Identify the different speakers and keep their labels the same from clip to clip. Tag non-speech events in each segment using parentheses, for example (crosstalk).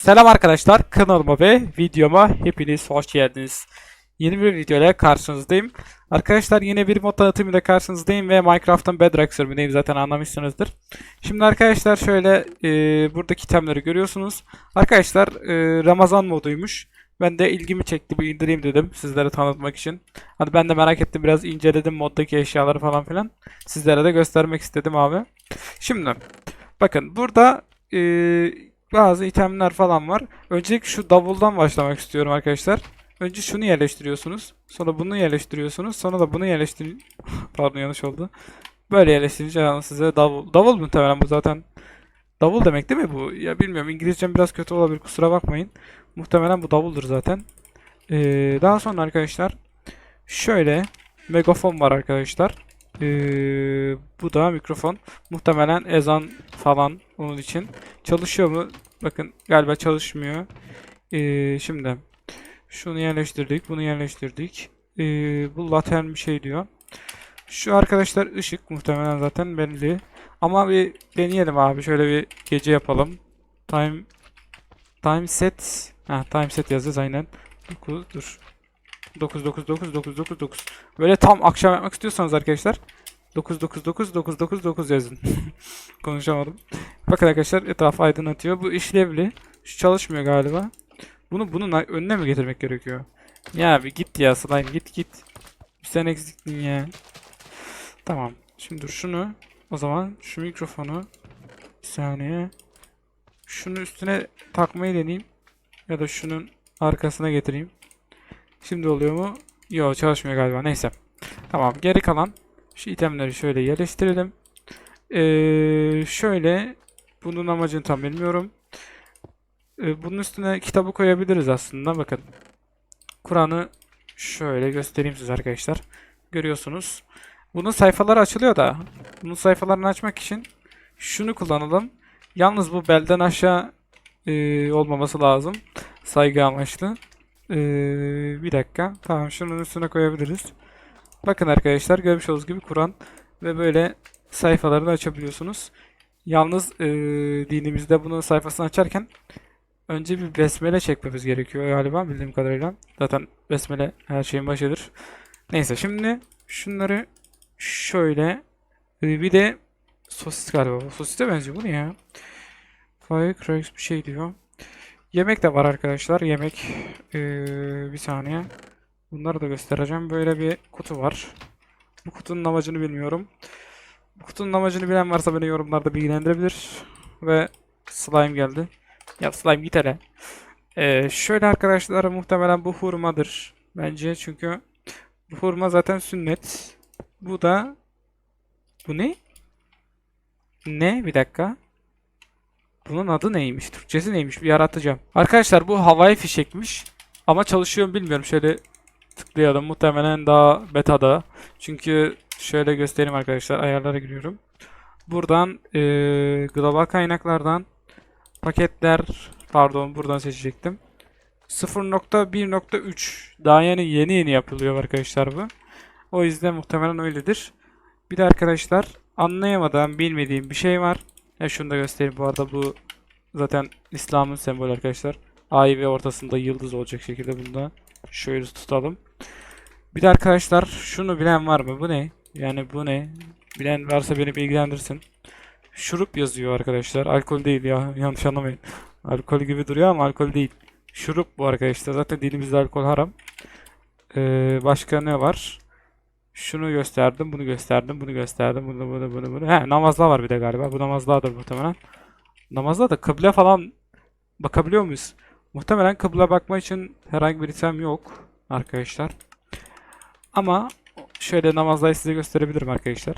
Speaker 1: Selam arkadaşlar kanalıma ve videoma hepiniz hoş geldiniz. Yeni bir video ile karşınızdayım. Arkadaşlar yine bir mod tanıtımıyla karşınızdayım ve Minecraft'ın Bedrock sürümündeyim zaten anlamışsınızdır. Şimdi arkadaşlar şöyle e, buradaki itemleri görüyorsunuz. Arkadaşlar e, Ramazan moduymuş. Ben de ilgimi çekti bu indireyim dedim sizlere tanıtmak için. Hani ben de merak ettim biraz inceledim moddaki eşyaları falan filan. Sizlere de göstermek istedim abi. Şimdi bakın burada e, bazı itemler falan var. Öncelikle şu davuldan başlamak istiyorum arkadaşlar. Önce şunu yerleştiriyorsunuz. Sonra bunu yerleştiriyorsunuz. Sonra da bunu yerleştir... (laughs) Pardon yanlış oldu. Böyle yerleştirince yani size davul... Davul muhtemelen bu zaten. Davul demek değil mi bu? Ya bilmiyorum İngilizcem biraz kötü olabilir kusura bakmayın. Muhtemelen bu davuldur zaten. Ee, daha sonra arkadaşlar şöyle megafon var arkadaşlar. Ee, bu da mikrofon. Muhtemelen ezan falan onun için. Çalışıyor mu? Bakın galiba çalışmıyor. Ee, şimdi şunu yerleştirdik, bunu yerleştirdik. Ee, bu laten bir şey diyor. Şu arkadaşlar ışık muhtemelen zaten belli. Ama bir deneyelim abi. Şöyle bir gece yapalım. Time time set. Ha time set yazacağız aynen. 9 dur. 9 9 9 9 9 9. Böyle tam akşam yapmak istiyorsanız arkadaşlar 9 9 9 9 9 9 yazın. (laughs) Konuşamadım. Bakın arkadaşlar etrafı aydınlatıyor. Bu işlevli. Şu çalışmıyor galiba. Bunu bunun önüne mi getirmek gerekiyor? Ya bir git ya slime git git. Sen eksiktin ya. Tamam. Şimdi şunu. O zaman şu mikrofonu bir saniye. Şunu üstüne takmayı deneyeyim. Ya da şunun arkasına getireyim. Şimdi oluyor mu? Yok çalışmıyor galiba. Neyse. Tamam. Geri kalan şu itemleri şöyle yerleştirelim. Ee, şöyle bunun amacını tam bilmiyorum. Ee, bunun üstüne kitabı koyabiliriz aslında. Bakın. Kur'an'ı şöyle göstereyim size arkadaşlar. Görüyorsunuz. Bunun sayfaları açılıyor da. Bunun sayfalarını açmak için şunu kullanalım. Yalnız bu belden aşağı e, olmaması lazım. Saygı amaçlı. Ee, bir dakika. Tamam şunun üstüne koyabiliriz. Bakın arkadaşlar görmüş olduğunuz gibi Kur'an ve böyle sayfalarını açabiliyorsunuz. Yalnız e, dinimizde bunun sayfasını açarken önce bir besmele çekmemiz gerekiyor galiba bildiğim kadarıyla. Zaten besmele her şeyin başıdır. Neyse şimdi şunları şöyle e, bir de sosis galiba. Bu Sosise benziyor bu ne ya? Firecracks bir şey diyor. Yemek de var arkadaşlar. Yemek e, bir saniye. Bunları da göstereceğim. Böyle bir kutu var. Bu kutunun amacını bilmiyorum. Kutunun amacını bilen varsa beni yorumlarda bilgilendirebilir. Ve slime geldi. Ya slime git hele. Ee, şöyle arkadaşlar muhtemelen bu hurmadır. Bence çünkü bu hurma zaten sünnet. Bu da bu ne? Ne? Bir dakika. Bunun adı neymiş? Türkçesi neymiş? Bir yaratacağım. Arkadaşlar bu havai fişekmiş. Ama çalışıyor bilmiyorum. Şöyle tıklayalım. Muhtemelen daha beta'da. Çünkü şöyle göstereyim arkadaşlar. Ayarlara giriyorum. Buradan eee, global kaynaklardan paketler pardon buradan seçecektim. 0.1.3 daha yeni yeni yeni yapılıyor arkadaşlar bu. O yüzden muhtemelen öyledir. Bir de arkadaşlar anlayamadığım bilmediğim bir şey var. Ya şunu da göstereyim bu arada bu zaten İslam'ın sembolü arkadaşlar. Ay ve ortasında yıldız olacak şekilde bunda şöyle tutalım. Bir de arkadaşlar şunu bilen var mı? Bu ne? Yani bu ne? Bilen varsa beni bilgilendirsin. Şurup yazıyor arkadaşlar. Alkol değil ya. Yanlış anlamayın. Alkol gibi duruyor ama alkol değil. Şurup bu arkadaşlar. Zaten dilimizde alkol haram. Ee, başka ne var? Şunu gösterdim, bunu gösterdim, bunu gösterdim, bunu, bunu, bunu, bunu. He, namazlar var bir de galiba. Bu namazlardır muhtemelen. Namazda da kıble falan bakabiliyor muyuz? Muhtemelen kıble bakma için herhangi bir item yok arkadaşlar. Ama şöyle namazlayı size gösterebilirim arkadaşlar.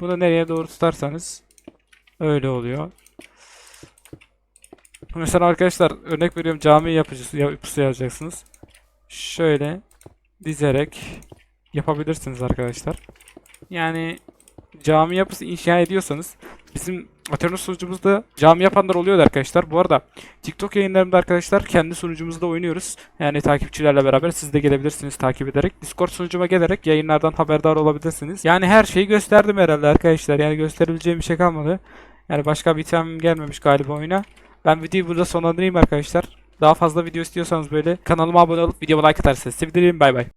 Speaker 1: Bunu nereye doğru tutarsanız öyle oluyor. Mesela arkadaşlar örnek veriyorum cami yapıcısı yapısı yazacaksınız. Şöyle dizerek yapabilirsiniz arkadaşlar. Yani cami yapısı inşa ediyorsanız bizim Aternos sunucumuzda cami yapanlar oluyor arkadaşlar. Bu arada TikTok yayınlarında arkadaşlar kendi sunucumuzda oynuyoruz. Yani takipçilerle beraber siz de gelebilirsiniz takip ederek. Discord sunucuma gelerek yayınlardan haberdar olabilirsiniz. Yani her şeyi gösterdim herhalde arkadaşlar. Yani gösterebileceğim bir şey kalmadı. Yani başka bir item gelmemiş galiba oyuna. Ben videoyu burada sonlandırayım arkadaşlar. Daha fazla video istiyorsanız böyle kanalıma abone olup videoma like atarsanız sevinirim. Bay bay.